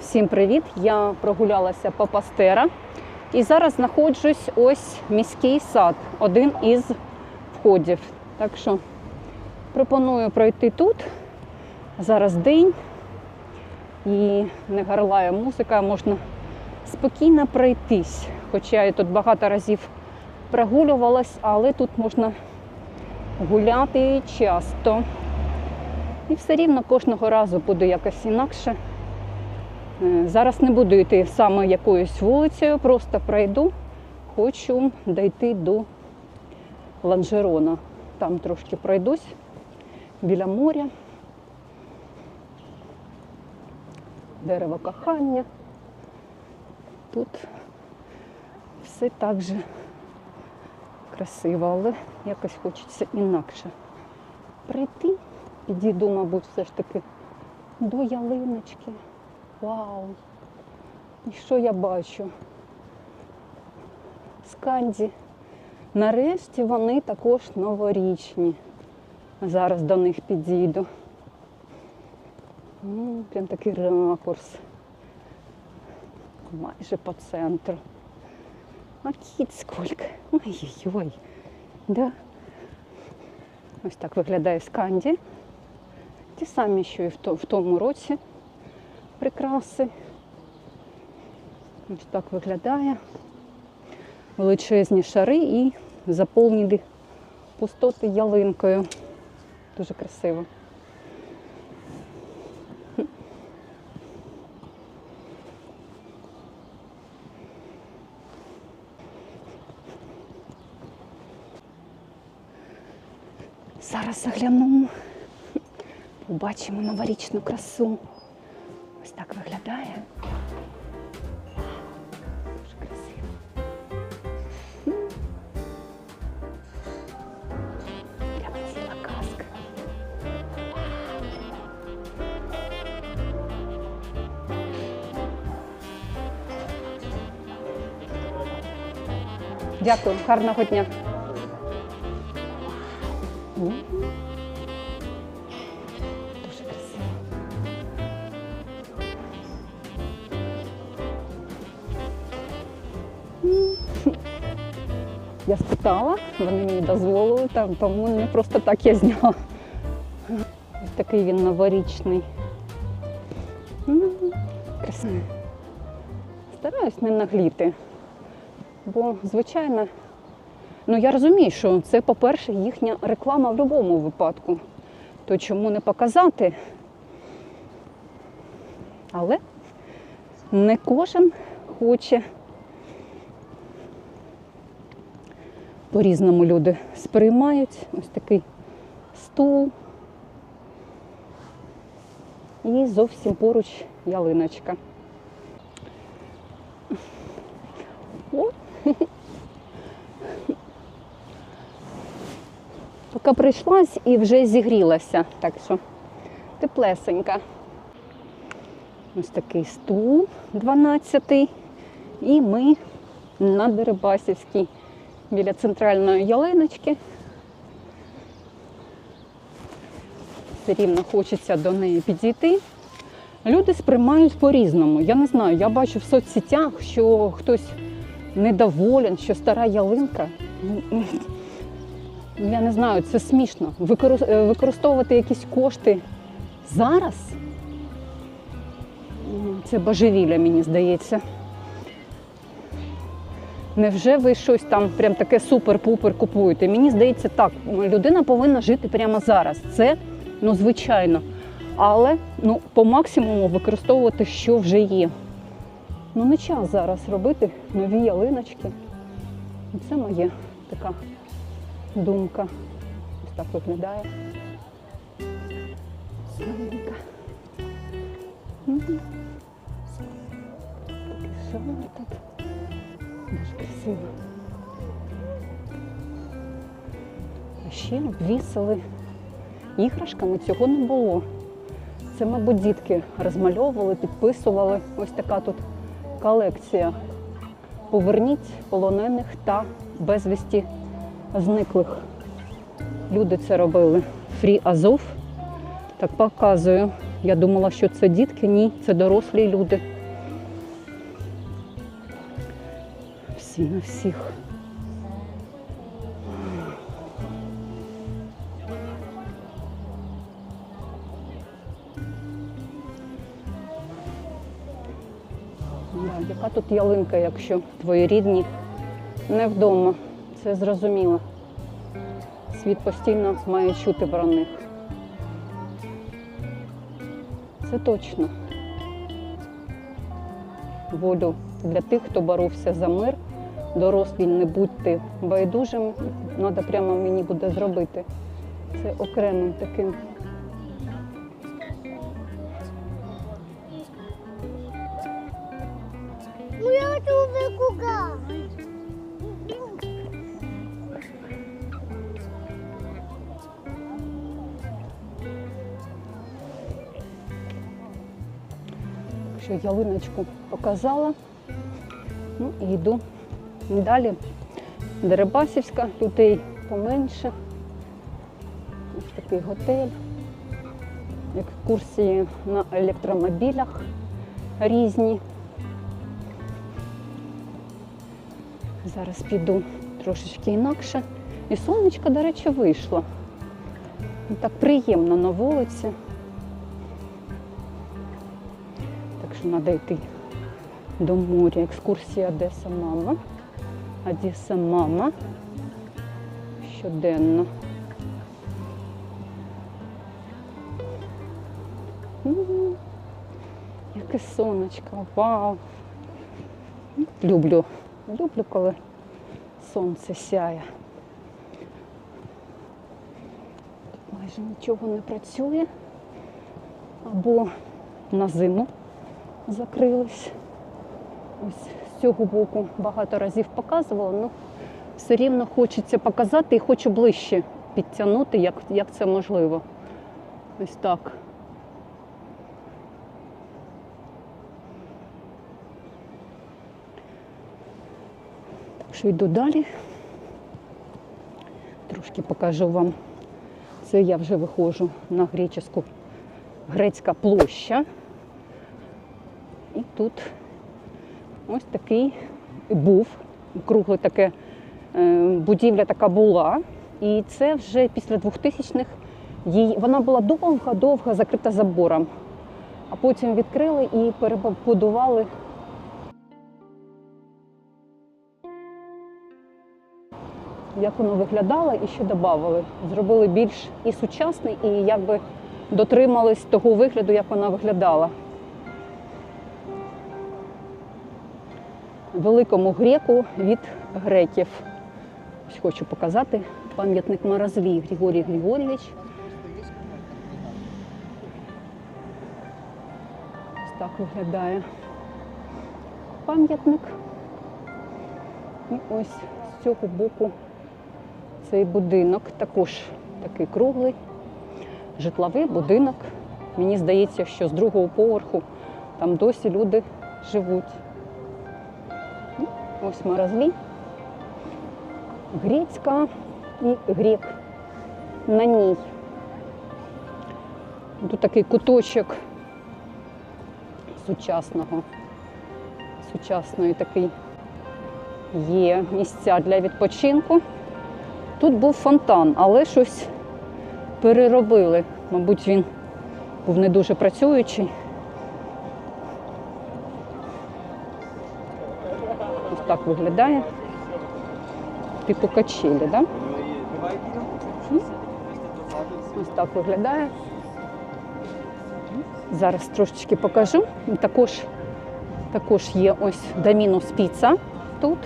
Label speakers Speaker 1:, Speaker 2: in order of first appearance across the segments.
Speaker 1: Всім привіт! Я прогулялася по Пастера і зараз знаходжусь ось міський сад, один із входів. Так що пропоную пройти тут. Зараз день і не гарлає музика, можна спокійно пройтись. Хоча я тут багато разів прогулювалась, але тут можна гуляти часто. І все рівно кожного разу буде якось інакше. Е, Зараз не буду йти саме якоюсь вулицею, просто пройду. Хочу дійти до Ланжерона. Там трошки пройдусь біля моря. Дерево кохання. Тут все так же красиво, але якось хочеться інакше прийти. Підійду, мабуть, все ж таки до ялиночки. Вау! І що я бачу? Сканді. Нарешті вони також новорічні. Зараз до них підійду. Прям такий ракурс. Майже по центру. А кіт скільки. Ой-ой-ой. Да. Ось так виглядає Сканді. Ті самі, що і в тому році прикраси. Ось так виглядає. Величезні шари і заповнені пустоти ялинкою. Дуже красиво. Зараз загляну. Побачимо новорічну красу. Дякую, гарного дня. Дуже красиво. Я спитала, вони мені дозволили, тому не просто так я зняла. Ось такий він новорічний. Красивий. Стараюсь не нагліти. Бо, звичайно, ну я розумію, що це, по-перше, їхня реклама в будь-якому випадку. То чому не показати? Але не кожен хоче. По-різному люди сприймають ось такий стул. І зовсім поруч ялиночка. О! Поки прийшлась і вже зігрілася, так що теплесенька. Ось такий стул 12-й. І ми на Дерибасівській біля центральної ялиночки. Все рівно хочеться до неї підійти. Люди сприймають по-різному. Я не знаю, я бачу в соцсетях, що хтось недоволен, що стара ялинка. Ну, Я не знаю, це смішно. Е, Використовувати якісь кошти зараз. Це божевілля, мені здається. Невже ви щось там прям таке супер-пупер купуєте? Мені здається, так, людина повинна жити прямо зараз. Це ну, звичайно. Але ну, по максимуму використовувати, що вже є. Ну, не час зараз робити нові ялиночки. Це моя така думка. Ось так виглядає. Ялинка. Мгм. Такий шар тут. Дуже красиво. А ще обвісили іграшками цього не було. Це, мабуть, дітки розмальовували, підписували. Ось така тут колекція. Поверніть полонених та безвісті зниклих. Люди це робили. Фрі Азов. Так показую. Я думала, що це дітки, ні, це дорослі люди. Всі на всіх. Яка тут ялинка, якщо твої рідні не вдома. Це зрозуміло. Світ постійно має чути про них. Це точно. Волю для тих, хто боровся за мир. Дорослі, не будьте байдужими. Треба прямо мені буде зробити. Це окремим таким. Що ялиночку показала. Ну і йду далі. Дерибасівська, людей поменше. Ось такий готель. Екскурсії на електромобілях різні. Зараз піду трошечки інакше. І сонечко, до речі, вийшло. Так приємно на вулиці. Що треба йти до моря. Екскурсія Одеса мама. Одеса мама. Щоденно. Яке сонечко, вау. Люблю. Люблю, коли сонце сяє. Майже нічого не працює. Або на зиму закрились. Ось з цього боку багато разів показувала, але все рівно хочеться показати і хочу ближче підтягнути, як, як це можливо. Ось так. Так що йду далі. Трошки покажу вам. Це я вже виходжу на греческу грецька площа. Тут ось такий був, кругле таке е, будівля така була. І це вже після 2000-х її, вона була довго-довго закрита забором. А потім відкрили і перебудували. Як воно виглядало і що додали. Зробили більш і сучасний, і якби дотримались того вигляду, як вона виглядала. Великому греку від греків. Ось хочу показати пам'ятник Морозлі Григорій Григорійович. Ось так виглядає пам'ятник. І ось з цього боку цей будинок також такий круглий, житловий будинок. Мені здається, що з другого поверху там досі люди живуть. Ось морозлі. Грецька і грек на ній. Тут такий куточок сучасного, сучасної такий є місця для відпочинку. Тут був фонтан, але щось переробили. Мабуть, він був не дуже працюючий. Так виглядає. Типу качелі, так? Да? Ось так виглядає. Зараз трошечки покажу. Також, також є ось Домінус піца тут.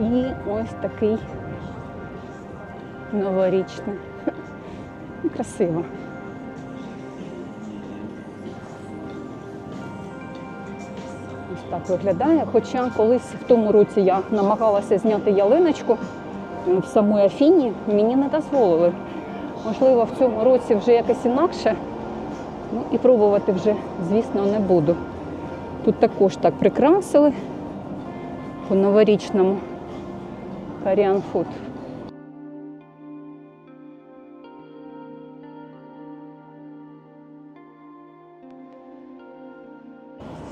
Speaker 1: І ось такий новорічний. Красиво. Так виглядає. Хоча колись в тому році я намагалася зняти ялиночку в самій Афіні, мені не дозволили. Можливо, в цьому році вже якось інакше. Ну і пробувати вже, звісно, не буду. Тут також так прикрасили по новорічному Korean food.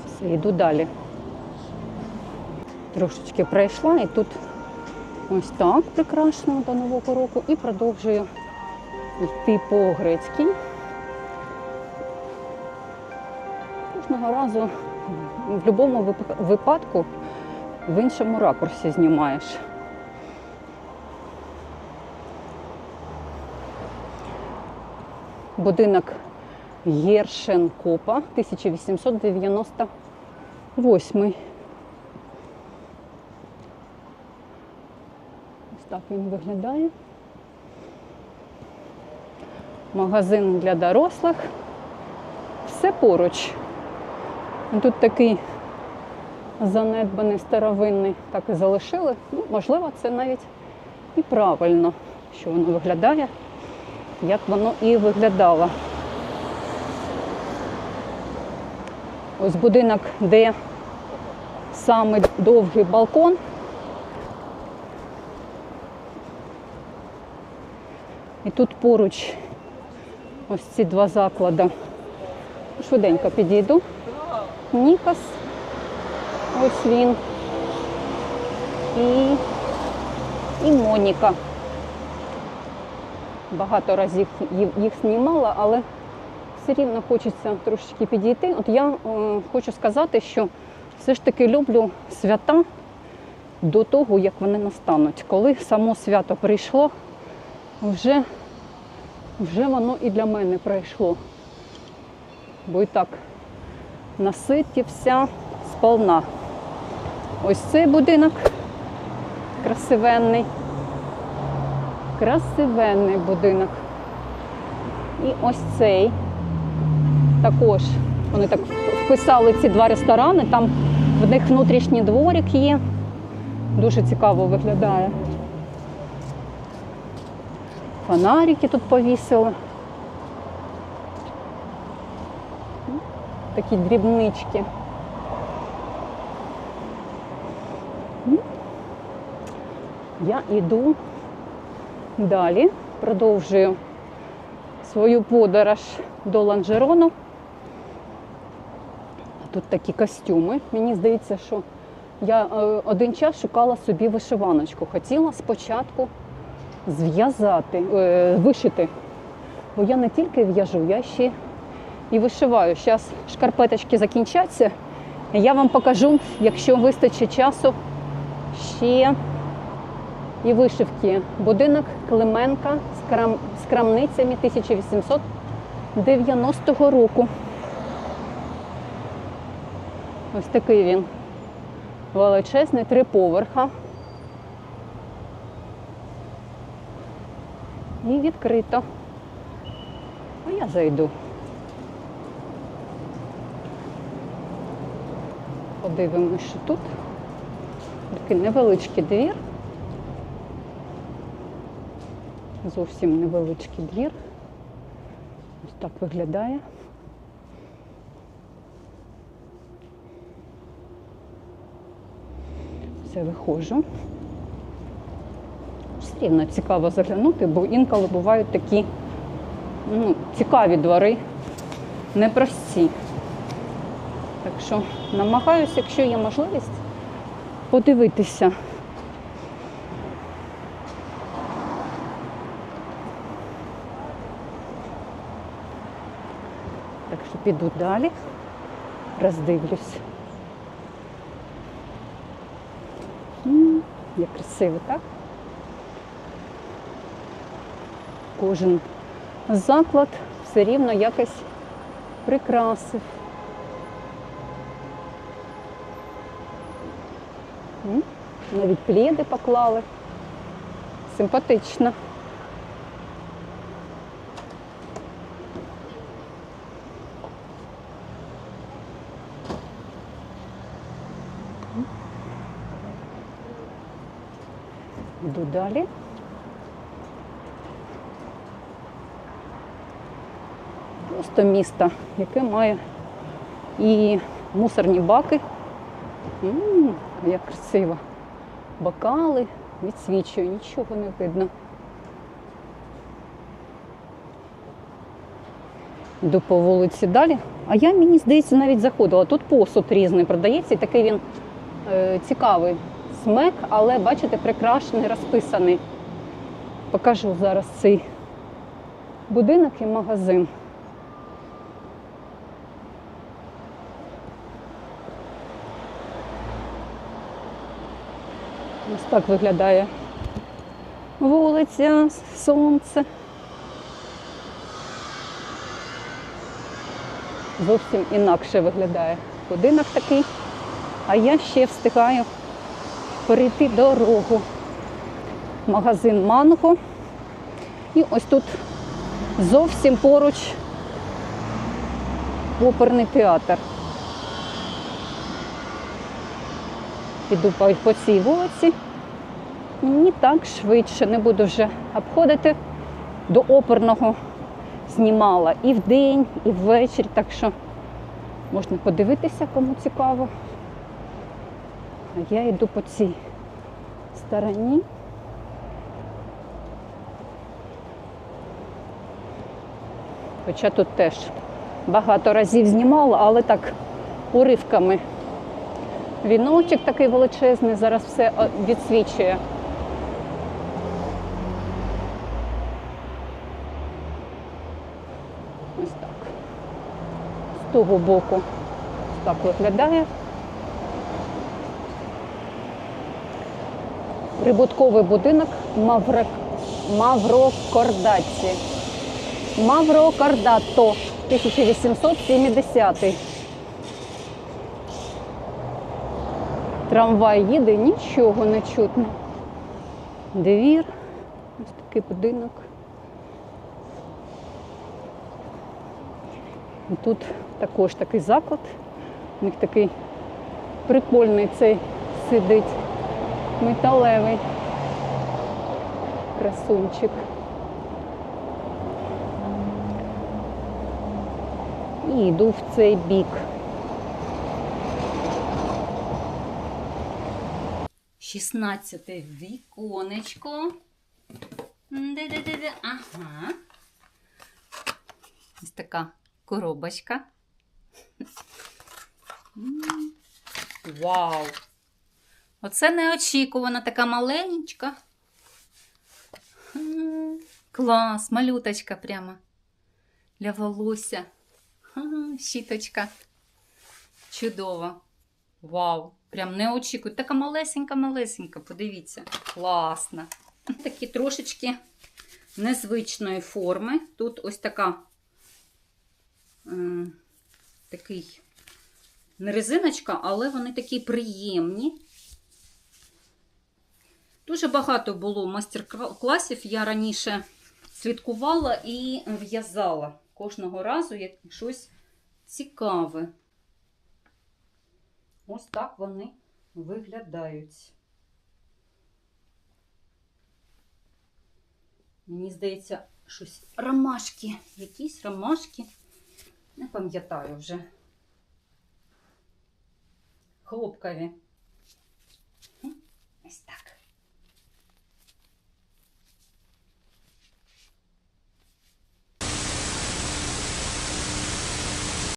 Speaker 1: Все, йду далі. Трошечки пройшла і тут ось так прикрашено до Нового року і продовжую йти по грецькій. Кожного разу в будь-якому випадку в іншому ракурсі знімаєш. Будинок Гершенкопа 1898. Так він виглядає. Магазин для дорослих. Все поруч. Тут такий занедбаний старовинний, так і залишили. Ну, можливо, це навіть і правильно, що воно виглядає, як воно і виглядало. Ось будинок, де саме довгий балкон. І тут поруч ось ці два заклади. Швиденько підійду. Нікас. Ось він. І, і Моніка. Багато разів їх- знімала, але все рівно хочеться трошечки підійти. От я е, хочу сказати, що все ж таки люблю свята до того, як вони настануть. Коли само свято прийшло, вже, вже воно і для мене прийшло. Бо і так наситівся сполна. Ось цей будинок красивенний. Красивенний будинок. І ось цей також. Вони так вписали ці два ресторани. Там в них внутрішній дворик є. Дуже цікаво виглядає. Фонарики тут повісили. Такі дрібнички. Я йду далі, продовжую свою подорож до Ланжерону. Тут такі костюми. Мені здається, що я е, один час шукала собі вишиваночку. Хотіла спочатку зв'язати, е, вишити. Бо я не тільки в'яжу, я ще і вишиваю. Зараз шкарпеточки закінчаться. Я вам покажу, якщо вистачить часу, ще і вишивки. Будинок Клименка з, крам... з крамницями 1890 року. Ось такий він. Величезний, три поверха. І відкрито. Ну, я зайду. Подивимось, що тут. Такий невеличкий двір. Зовсім невеличкий двір. Ось так виглядає. Все виходжу. Все рівно цікаво заглянути, бо інколи бувають такі ну, цікаві двори, непрості. Так що намагаюся, якщо є можливість, подивитися. Так що піду далі, роздивлюсь. Як красиво, так? Кожен заклад все рівно якось прикрасив. Навіть пледи поклали. Симпатично. Йду далі. Просто місто, яке має і мусорні баки. М, як красиво. Бокали відсвічує, нічого не видно. Йду по вулиці далі. А я, мені здається, навіть заходила. Тут посуд різний продається, і такий він е, цікавий. Смек, але бачите, прикрашений, розписаний. Покажу зараз цей будинок і магазин. Ось так виглядає вулиця, сонце. Зовсім інакше виглядає будинок такий. А я ще встигаю перейти дорогу. Магазин Манго. І ось тут зовсім поруч оперний театр. Піду по, цій вулиці. Ні так швидше, не буду вже обходити. До оперного знімала і вдень, і ввечері, так що можна подивитися, кому цікаво. А я йду по цій стороні. Хоча тут теж багато разів знімала, але так уривками. Віночок такий величезний, зараз все відсвічує. Ось так. З того боку ось так виглядає. Прибутковий будинок Маврек... Маврокордаці. Маврокордато 1870. Трамвай їде, нічого не чутно. Двір, ось такий будинок. І тут також такий заклад. У них такий прикольний цей сидить. Металевий. Красунчик. І йду в цей бік. Шістнадцяте віконечко. Де-де-де-де. Ага. Ось така коробочка. Вау! Оце неочікувана така маленька. Клас, малюточка прямо. Для волосся. Щіточка. Чудово. Вау! Прям не очікую. Така малесенька-малесенька, подивіться. Класно. Такі трошечки незвичної форми. Тут ось така е, такий не резиночка, але вони такі приємні. Дуже багато було майстер-класів. Я раніше слідкувала і в'язала кожного разу як щось цікаве. Ось так вони виглядають. Мені здається, щось ромашки, якісь ромашки, не пам'ятаю вже. Хлопкові. Ось так.